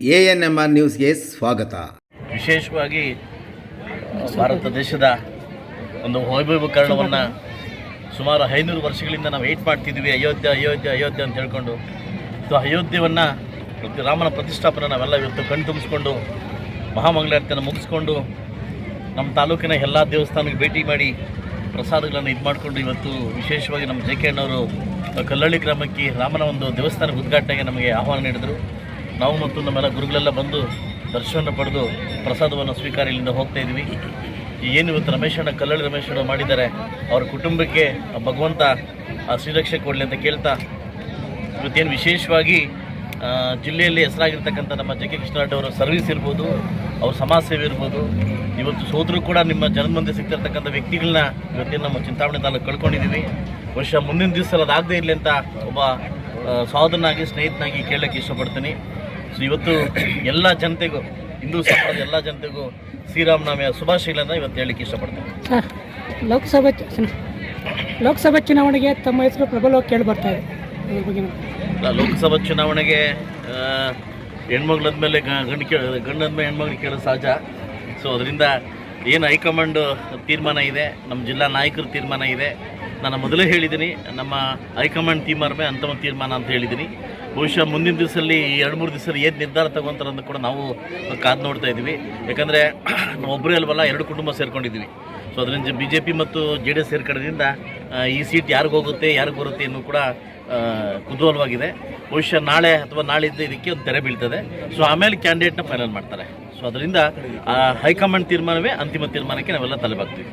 A N M R ನ್ಯೂಸ್ಗೆ ಸ್ವಾಗತ. ವಿಶೇಷವಾಗಿ ಭಾರತ ದೇಶದ ಒಂದು ವೈಭವೀಕರಣವನ್ನು ಸುಮಾರು ಐನೂರು ವರ್ಷಗಳಿಂದ ನಾವು ವೆಯ್ಟ್ ಮಾಡ್ತಿದ್ವಿ ಅಯೋಧ್ಯೆ ಅಯೋಧ್ಯೆ ಅಯೋಧ್ಯೆ ಅಂತ ಹೇಳ್ಕೊಂಡು. ಸೊ ಅಯೋಧ್ಯೆಯನ್ನು ಪ್ರತಿ ರಾಮನ ಪ್ರತಿಷ್ಠಾಪನೆ ನಾವೆಲ್ಲ ಇವತ್ತು ಕಣ್ ತುಂಬಿಸ್ಕೊಂಡು, ಮಹಾಮಂಗಳಾರತಿಯನ್ನು ಮುಗಿಸ್ಕೊಂಡು, ನಮ್ಮ ತಾಲೂಕಿನ ಎಲ್ಲ ದೇವಸ್ಥಾನಕ್ಕೆ ಭೇಟಿ ಮಾಡಿ ಪ್ರಸಾದಗಳನ್ನು ಇದು ಮಾಡಿಕೊಂಡು ಇವತ್ತು ವಿಶೇಷವಾಗಿ ನಮ್ಮ ಜೆ ಕೆ ಅಣ್ಣವರು ಕಲ್ಲಳ್ಳಿ ಗ್ರಾಮಕ್ಕೆ ರಾಮನ ಒಂದು ದೇವಸ್ಥಾನಕ್ಕೆ ಉದ್ಘಾಟನೆಗೆ ನಮಗೆ ಆಹ್ವಾನ ನೀಡಿದರು. ನಾವು ಮತ್ತು ನಮ್ಮೆಲ್ಲ ಗುರುಗಳೆಲ್ಲ ಬಂದು ದರ್ಶನ ಪಡೆದು ಪ್ರಸಾದವನ್ನು ಸ್ವೀಕಾರ ಇಲ್ಲಿಂದ ಹೋಗ್ತಾ ಇದ್ದೀವಿ. ಏನು ಇವತ್ತು ರಮೇಶಣ್ಣ ಕಲ್ಲಳ್ಳಿ ರಮೇಶಣ್ಣ ಮಾಡಿದ್ದಾರೆ, ಅವ್ರ ಕುಟುಂಬಕ್ಕೆ ಭಗವಂತ ಆ ಶ್ರೀರಕ್ಷೆ ಕೊಡಲಿ ಅಂತ ಕೇಳ್ತಾ, ಇವತ್ತೇನು ವಿಶೇಷವಾಗಿ ಜಿಲ್ಲೆಯಲ್ಲಿ ಹೆಸರಾಗಿರ್ತಕ್ಕಂಥ ನಮ್ಮ ಜೆ ಕೆ ಅವರ ಸರ್ವಿಸ್ ಇರ್ಬೋದು, ಅವ್ರ ಸಮಾಜ ಸೇವೆ ಇರ್ಬೋದು, ಇವತ್ತು ಸೋದರು ಕೂಡ ನಿಮ್ಮ ಜನದ ಮುಂದೆ ಸಿಗ್ತಿರ್ತಕ್ಕಂಥ ವ್ಯಕ್ತಿಗಳನ್ನ ಇವತ್ತೇನು ನಮ್ಮ ಚಿಂತಾಮಣಿ ತಾಲೂಕು ಕಳ್ಕೊಂಡಿದ್ದೀವಿ. ವರ್ಷ ಮುಂದಿನ ದಿವಸ ಅದಾಗದೇ ಇರಲಿ ಅಂತ ಒಬ್ಬ ಸಹೋದರನಾಗಿ ಸ್ನೇಹಿತನಾಗಿ ಕೇಳಕ್ಕೆ ಇಷ್ಟಪಡ್ತೀನಿ. ಸೊ ಇವತ್ತು ಎಲ್ಲ ಜನತೆಗೂ ಹಿಂದೂ ಸಮಾಜದ ಎಲ್ಲ ಜನತೆಗೂ ಶ್ರೀರಾಮನವಮಿಯ ಶುಭಾಶಯಗಳನ್ನು ಇವತ್ತು ಹೇಳಲಿಕ್ಕೆ ಇಷ್ಟಪಡ್ತೀನಿ ಸರ್ ಲೋಕಸಭೆ ಚು- ಲೋಕಸಭೆ ಚುನಾವಣೆಗೆ ತಮ್ಮ ಹೆಸರು ಪ್ರಬಲವಾಗಿ ಕೇಳಿ ಬರ್ತಾ ಇದೆ. ಅದ್ರ ಬಗ್ಗೆ ಏನು? ಅಲ್ಲ, ಲೋಕಸಭಾ ಚುನಾವಣೆಗೆ ಆ, ಹೆಣ್ಮಗ್ಳದ ಮೇಲೆ ಗಂಡು ಕೇಳ ಗಂಡಾದ್ಮೇಲೆ ಮೇಲೆ ಹೆಣ್ಮಗ್ಳು ಕೇಳೋದು ಸಹಜ. ಸೊ ಅದರಿಂದ ಏನು ಹೈಕಮಾಂಡ್ ತೀರ್ಮಾನ ಇದೆ, ನಮ್ಮ ಜಿಲ್ಲಾ ನಾಯಕರ ತೀರ್ಮಾನ ಇದೆ. ನಾನು ಮೊದಲೇ ಹೇಳಿದ್ದೀನಿ, ನಮ್ಮ ಹೈಕಮಾಂಡ್ ತೀರ್ಮಾನವೇ ಅಂತಿಮ ತೀರ್ಮಾನ ಅಂತ ಹೇಳಿದ್ದೀನಿ. ಬಹುಶಃ ಮುಂದಿನ ದಿವಸದಲ್ಲಿ ಎರಡು ಮೂರು ದಿವಸದಲ್ಲಿ ಏನು ನಿರ್ಧಾರ ತಗೊಂತಾರೆ ಅಂತ ಕೂಡ ನಾವು ಕಾದು ನೋಡ್ತಾ ಇದ್ದೀವಿ. ಯಾಕಂದರೆ ನಾವು ಒಬ್ಬರೇ ಅಲ್ವಲ್ಲ, ಎರಡು ಕುಟುಂಬ ಸೇರ್ಕೊಂಡಿದ್ದೀವಿ. ಅದರಿಂದ ಬಿ ಜೆ ಪಿ ಮತ್ತು ಜೆ ಡಿ ಎಸ್ ಈ ಸೀಟ್ ಯಾರಿಗೆ ಹೋಗುತ್ತೆ, ಯಾರಿಗೆ ಬರುತ್ತೆ ಅನ್ನೂ ಕೂಡ ಕುತೂಹಲವಾಗಿದೆ. ಬಹುಶಃ ನಾಳೆ ಅಥವಾ ನಾಳಿದ್ದು ಇದಕ್ಕೆ ಒಂದು ತೆರೆ ಬೀಳ್ತದೆ. ಸೊ ಆಮೇಲೆ ಕ್ಯಾಂಡಿಡೇಟ್ನ ಫೈನಲ್ ಮಾಡ್ತಾರೆ. ಸೊ ಅದರಿಂದ ಹೈಕಮಾಂಡ್ ತೀರ್ಮಾನವೇ ಅಂತಿಮ ತೀರ್ಮಾನಕ್ಕೆ ನಾವೆಲ್ಲ ತಲೆಬಾಗ್ತೀವಿ